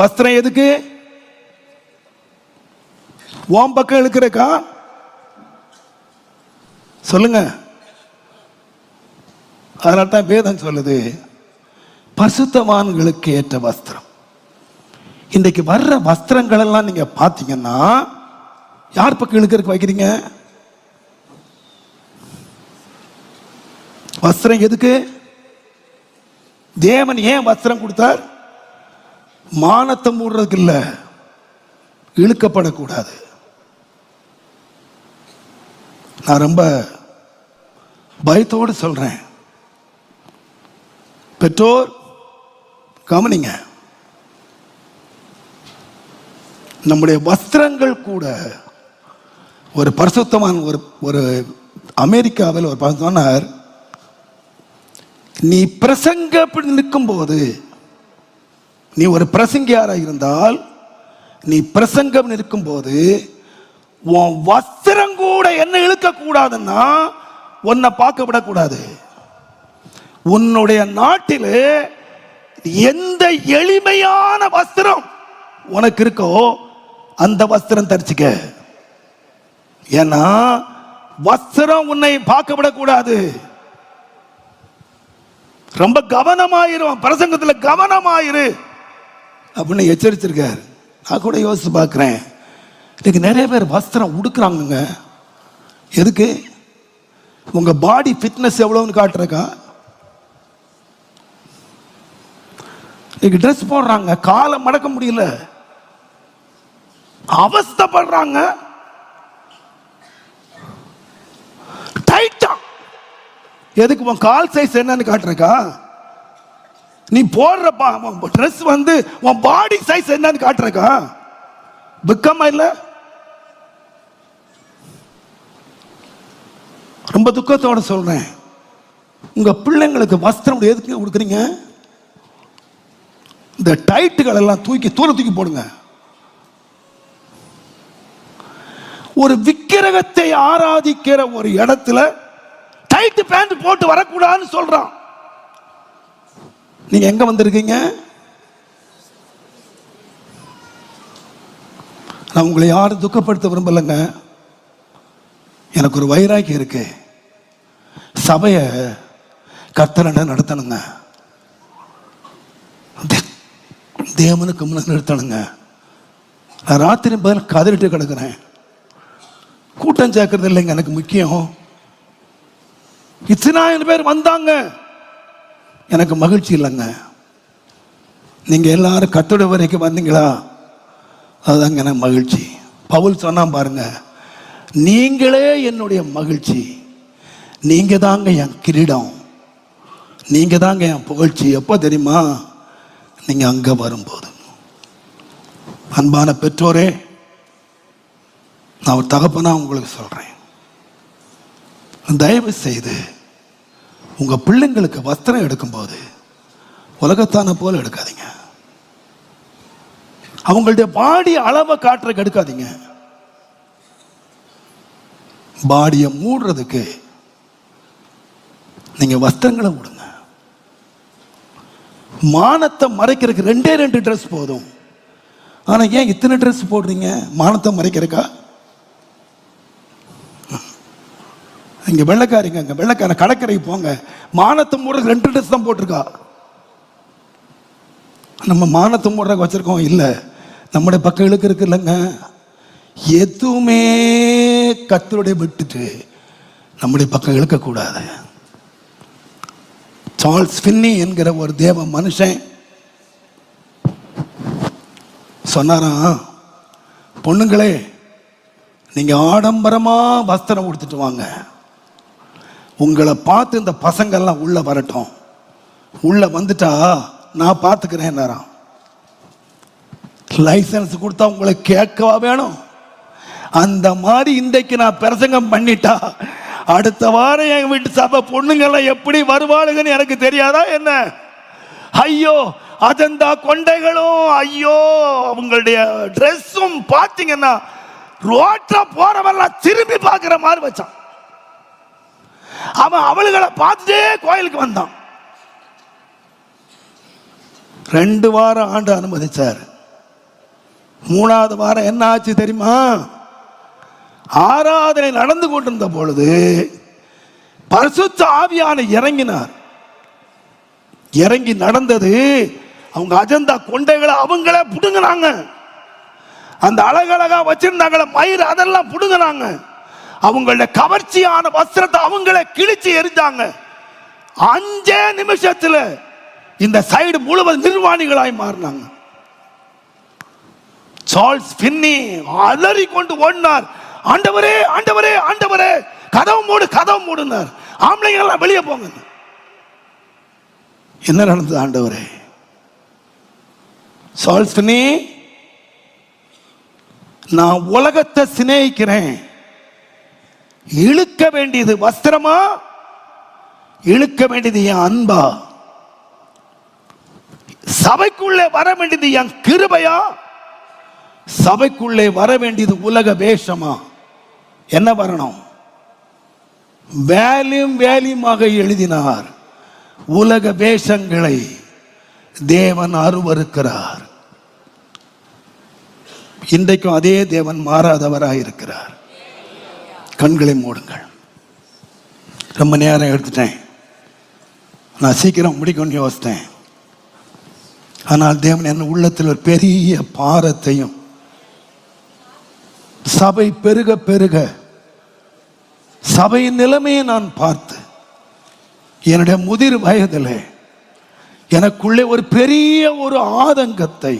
வஸ்திரம் எதுக்கு? ஓம் பக்கம் இழுக்கிறக்கா? சொல்லுங்க. அதனால தான் வேதம் சொல்லுது பசுத்தவான்களுக்கு ஏற்ற வஸ்திரம். இன்றைக்கு வர்ற வஸ்திரங்கள் எல்லாம் நீங்க பார்த்தீங்கன்னா யார் பக்கம் இழுக்கிறதுக்கு வைக்கிறீங்க? வஸ்திரம் எதுக்கு? தேவன் ஏன் வஸ்திரம் கொடுத்தார்? மானத்தை மூடுறதுக்கு இல்லை இழுக்கப்படக்கூடாது. நான் ரொம்ப பயத்தோடு சொல்றேன். பெற்றோர் கவனிங்க. நம்முடைய வஸ்திரங்கள் கூட ஒரு பரிசுத்தமான ஒரு ஒரு அமெரிக்காவில் ஒரு பரிசுத்தமானார் நீ பிரசங்க நிற்கும் போது நீ ஒரு பிரசங்கியாராக இருந்தால் நீ பிரசங்கம் நிற்கும் போது உன் வஸ்திரம் கூட என்ன இழுக்க கூடாதுன்னா உன்னை பார்க்க விடக்கூடாது. உன்னுடைய நாட்டில் எந்த எளிமையான வஸ்திரம் உனக்கு இருக்கோ அந்த வஸ்திரம் தரிச்சுக்க. ஏன்னா வஸ்திரம் உன்னை பார்க்க விடக்கூடாது. ரொம்ப கவனமாயிரும் பிரசங்கத்தில் கவனமாயிரு. அப்படின்னு எச்சரிச்சிருக்கார். நான் கூட யோசித்து பார்க்குறேன். இன்னைக்கு நிறைய பேர் வஸ்திரம் உடுக்குறாங்கங்க. எதுக்கு? உங்கள் பாடி ஃபிட்னஸ் எவ்வளோன்னு காட்டுறக்கா? இன்னைக்கு ட்ரெஸ் போடுறாங்க. காலை மடக்க முடியல. அவஸ்தைப்படுறாங்க. டைட்டா எதுக்கு உன் கால் சைஸ் என்னன்னு காட்டுறக்கா? நீ போடுற ட்ரெஸ் வந்து உன் பாடி சைஸ் என்னன்னு காட்டுறக்கா? வெக்கமா இல்ல? ரொம்ப துக்கத்தோட சொல்றேன். உங்க பிள்ளைங்களுக்கு வஸ்திரம் எதுக்கு கொடுக்குறீங்க? இந்த டைட்டுகள் எல்லாம் தூக்கி தூர தூக்கி போடுங்க. ஒரு விக்கிரகத்தை ஆராதிக்கிற ஒரு இடத்துல டைட்டு பேண்ட் போட்டு வரக்கூடாதுன்னு சொல்றான். நீங்க எங்க வந்திருக்கீங்க? நான் உங்களை யாரும் துக்கப்படுத்த விரும்பலைங்க. எனக்கு ஒரு வைராக்கியம் இருக்கு. சபையை கர்த்தரண்ட நடத்தணுங்க? தேவனுக்கு முன்ன நிறுத்தணுங்க. நான் ராத்திரி பதில் கதறிட்டு கிடக்குறேன். கூட்டம் சேர்க்கறது இல்லைங்க எனக்கு முக்கியம். இத்தனாயிரம் பேர் வந்தாங்க. எனக்கு மகிழ்ச்சி இல்லைங்க. நீங்க எல்லாரும் கத்தோட வரைக்கும் வந்தீங்களா? அதுதாங்க எனக்கு மகிழ்ச்சி. பவுல் சொன்னால் பாருங்க நீங்களே என்னுடைய மகிழ்ச்சி. நீங்க தாங்க என் கிரீடம். நீங்க தாங்க என் புகழ்ச்சி. எப்போ தெரியுமா? நீங்க அங்க வரும்போது. அன்பான பெற்றோரே நான் ஒரு தகப்பனா உங்களுக்கு சொல்றேன். தயவு செய்து உங்கள் பிள்ளைங்களுக்கு வஸ்திரம் எடுக்கும்போது உலகத்தான போல் எடுக்காதீங்க. அவங்களுடைய பாடி அளவை காட்டுறதுக்கு எடுக்காதீங்க. பாடியை மூடுறதுக்கு நீங்க வஸ்திரங்களை மூடுங்க. மானத்தை மறைக்கிறதுக்கு ரெண்டே ரெண்டு ட்ரெஸ் போதும். ஆனால் ஏன் இத்தனை ட்ரெஸ் போடுறீங்க? மானத்தை மறைக்கிறக்கா இங்கே வெள்ளக்காரிங்க அங்க வெள்ளக்கார கடற்கரைக்கு போங்க. மானத்தை மூடுறதுக்கு ரெண்டு ட்ரெஸ் தான் போட்டிருக்கா. நம்ம மானத்தை மூடுறதுக்கு வச்சிருக்கோம். இல்லை நம்முடைய பக்கம் இழுக்கிறதுக்கு இல்லைங்க. எதுவுமே கத்தருடைய விட்டுட்டு நம்முடைய பக்கம் இழுக்கக்கூடாது. சார்ல்ஸ் ஃபின்னி என்கிற ஒரு தேவ மனுஷன் சொன்னாராம் பொண்ணுங்களே நீங்கள் ஆடம்பரமாக வஸ்திரம் கொடுத்துட்டு வாங்க. உங்களை பார்த்து இந்த பசங்கள்லாம் உள்ள வரட்டும். உள்ள வந்துட்டா நான் பார்த்துக்கிறேன் லைசன்ஸ் கொடுத்தா உங்களை கேட்கவா வேணும். அந்த மாதிரி இன்றைக்கு நான் பிரசங்கம் பண்ணிட்டா அடுத்த வாரம் என் வீட்டு சபை பொண்ணுங்கெல்லாம் எப்படி வருவாளுங்கன்னு எனக்கு தெரியாதா என்ன? ஐயோ அஜந்தா கொண்டைகளும் ஐயோ அவங்களுடைய ட்ரெஸ்ஸும் பார்த்தீங்கன்னா ரோட்டில் போறவெல்லாம் திரும்பி பார்க்குற மாதிரி வச்சான். அவன் அவளுகளை பார்த்துட்டே கோயிலுக்கு வந்தான். ரெண்டு வாரம் ஆண்டு அனுமதிச்சார். மூணாவது வாரம் என்ன ஆச்சு தெரியுமா? ஆராதனை நடந்து கொண்டிருந்த பொழுது பரிசுத்த ஆவியான இறங்கினார். இறங்கி நடந்தது அவங்க அஜந்தா கொண்டைகளை அவங்களே புடுங்கினாங்க. அந்த அழகழகா வச்சிருந்தாங்களே மயிர் அதெல்லாம் புடுங்கினாங்க. அவங்களோட கவர்ச்சியான வஸ்திரத்தை அவங்கள கிழிச்சு எரிஞ்சாங்க அஞ்சே நிமிஷத்துல இந்த சைடு முழுவதும் நிர்வாணிகளாய் மாறினாங்க. சார்ல்ஸ் பின்னி அலறி கொண்டு ஓடினார். ஆண்டவரே ஆண்டவரே ஆண்டவரே கதவு மூடு கதவு மூடுனார். ஆம்பளைங்க எல்லாம் வெளியே போங்க. என்ன நடந்தது ஆண்டவரே? சால்ஸ் பின்னி நான் உலகத்தை சிநேகிக்கிறேன். இழுக்க வேண்டியது வஸ்திரமா? இழுக்க வேண்டியது என் அன்பா? சபைக்குள்ளே வர வேண்டியது என் கிருபையா? சபைக்குள்ளே வர வேண்டியது உலக வேஷமா? என்ன வரணும்? வேலையும் வேலையுமாக எழுதினார். உலக வேஷங்களை தேவன் அருவருக்கிறார். இன்றைக்கும் அதே தேவன் மாறாதவராக இருக்கிறார் கண்களை மூடுங்கள். ரொம்ப நேரம் எடுத்துட்டேன். நான் சீக்கிரம் முடிக்கணும்னு யோசித்தேன். ஆனால் தேவன் என் உள்ளத்தில் ஒரு பெரிய பாரத்தையும் சபை பெருக பெருக சபையின் நிலைமையை நான் பார்த்து என்னுடைய முதிர் வயதில் எனக்குள்ளே ஒரு பெரிய ஒரு ஆதங்கத்தை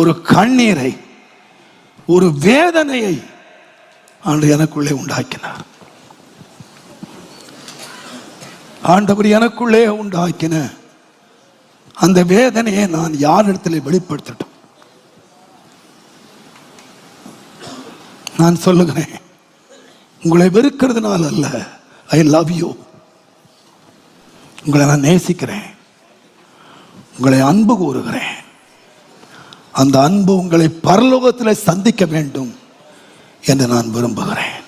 ஒரு கண்ணீரை ஒரு வேதனையை ஆண்டு எனக்குள்ளே உண்டாக்கினார். ஆண்டவர் எனக்குள்ளே உண்டாக்கின அந்த வேதனையை நான் யாரிடத்தில் வெளிப்படுத்தட்டும்? நான் சொல்லுகிறேன் உங்களை வெறுக்கிறதுனால அல்ல ஐ லவ் யூ உங்களை நான் நேசிக்கிறேன். உங்களை அன்பு கூறுகிறேன். அந்த அன்பு உங்களை பரலோகத்தில் சந்திக்க வேண்டும். என்று நான் விரும்புகிறேன்.